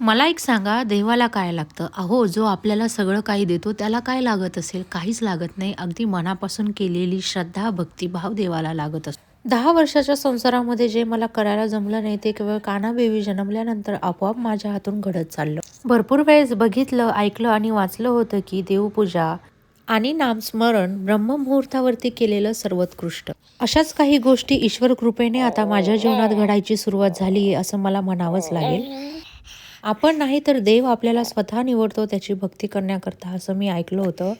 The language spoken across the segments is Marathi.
मला एक सांगा देवाला काय लागतं? अहो जो आपल्याला सगळं काही देतो त्याला काय लागत असेल? काहीच लागत नाही. अगदी मनापासून केलेली श्रद्धा भक्तिभाव देवाला लागत असतो. दहा वर्षाच्या संसारामध्ये जे मला करायला जमलं नाही ते केवळ कानाबेबी जन्मल्यानंतर आपोआप माझ्या हातून घडत चाललं. भरपूर वेळेस बघितलं ऐकलं आणि वाचलं होतं की देवपूजा आणि नामस्मरण ब्रह्ममुहूर्तावरती केलेलं सर्वोत्कृष्ट. अशाच काही गोष्टी ईश्वर कृपेने आता माझ्या जीवनात घडायची सुरुवात झाली आहे असं मला म्हणावंच लागेल. आपण नाही तर देव आपल्याला स्वतः निवडतो त्याची भक्ती करण्याकरता. असं मी ऐकलं होतं.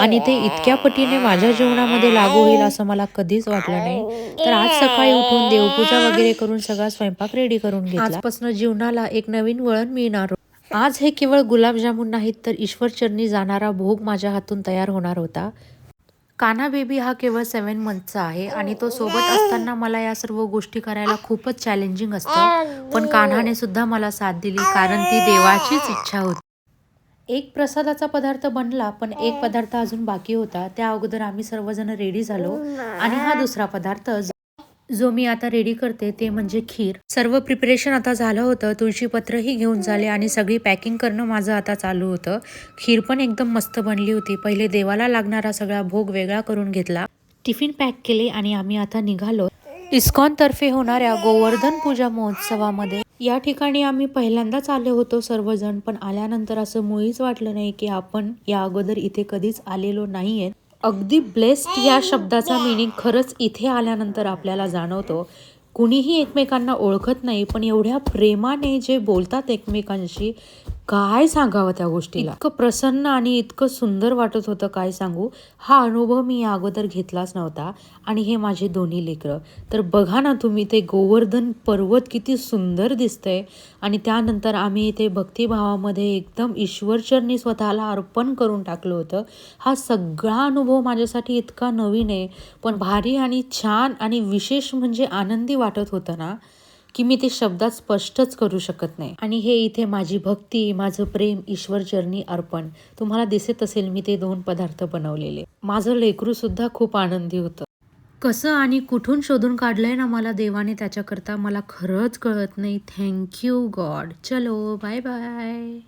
आणि ते इतक्या पटीने माझ्या जीवनामध्ये लागू होईल असं मला कधीच वाटलं नाही. तर आज सकाळी उठून देवपूजा वगैरे करून सगळा स्वयंपाक रेडी करून घेतला. आजपासून जीवनाला एक नवीन वळण मिळणार. आज हे केवळ गुलाबजामुन नाहीत तर ईश्वरचरणी जाणारा भोग माझ्या हातून तयार होणार होता. काना बेबी हा केवळ सेवन मंथचा आहे आणि तो सोबत असताना मला या सर्व गोष्टी करायला खूपच चॅलेंजिंग असतं. पण कान्हाने सुद्धा मला साथ दिली कारण ती देवाचीच इच्छा होती. एक प्रसादाचा पदार्थ बनला पण एक पदार्थ अजून बाकी होता. त्या अगोदर आम्ही सर्वजण रेडी झालो. आणि हा दुसरा पदार्थ जो मी आता रेडी करते ते म्हणजे खीर. सर्व प्रिपरेशन आता झालं होतं तुळशी पत्रही घेऊन झाले आणि सगळी पॅकिंग करणं माझं आता चालू होतं. खीर पण एकदम मस्त बनली होती. पहिले देवाला लागणारा सगळा भोग वेगळा करून घेतला. टिफिन पॅक केले आणि आम्ही आता निघालो. इस्कॉन तर्फे होणाऱ्या गोवर्धन पूजा महोत्सवामध्ये. या ठिकाणी आम्ही पहिल्यांदाच आलो होतो सर्वजण पण आल्यानंतर असं मुळीच वाटलं नाही की आपण या अगोदर इथे कधीच आलेलो नाहीये अगदी ब्लेस्ड या शब्दाचा मिनिंग खरंच इथे आल्यानंतर आपल्याला जाणवतो. कुणीही एकमेकांना ओळखत नाही पण एवढ्या प्रेमाने जे बोलतात एकमेकांशी काय सांगावं त्या गोष्टीला? इतकं प्रसन्न आणि इतकं सुंदर वाटत होतं काय सांगू? हा अनुभव मी या अगोदर घेतलाच नव्हता आणि हे माझे दोन्ही लेकरं. तर बघा ना तुम्ही ते गोवर्धन पर्वत किती सुंदर दिसतंय आणि त्यानंतर आम्ही इथे भक्तिभावामध्ये एकदम ईश्वरचरणी स्वतःला अर्पण करून टाकलं होतं. हा सगळा अनुभव माझ्यासाठी इतका नवीन आहे पण भारी आणि छान आणि विशेष म्हणजे आनंदी वाटत होतं ना. की मी ते शब्दात स्पष्टच करू शकत नाही. आणि हे इथे माझी भक्ती माझं प्रेम ईश्वर चरणी अर्पण. तुम्हाला दिसत असेल मी ते दोन पदार्थ बनवलेले. माझं लेकरू सुद्धा खूप आनंदी होतं. कसं आणि कुठून शोधून काढलंय ना मला देवाने त्याच्याकरता मला खरंच कळत नाही. थँक्यू गॉड चलो बाय बाय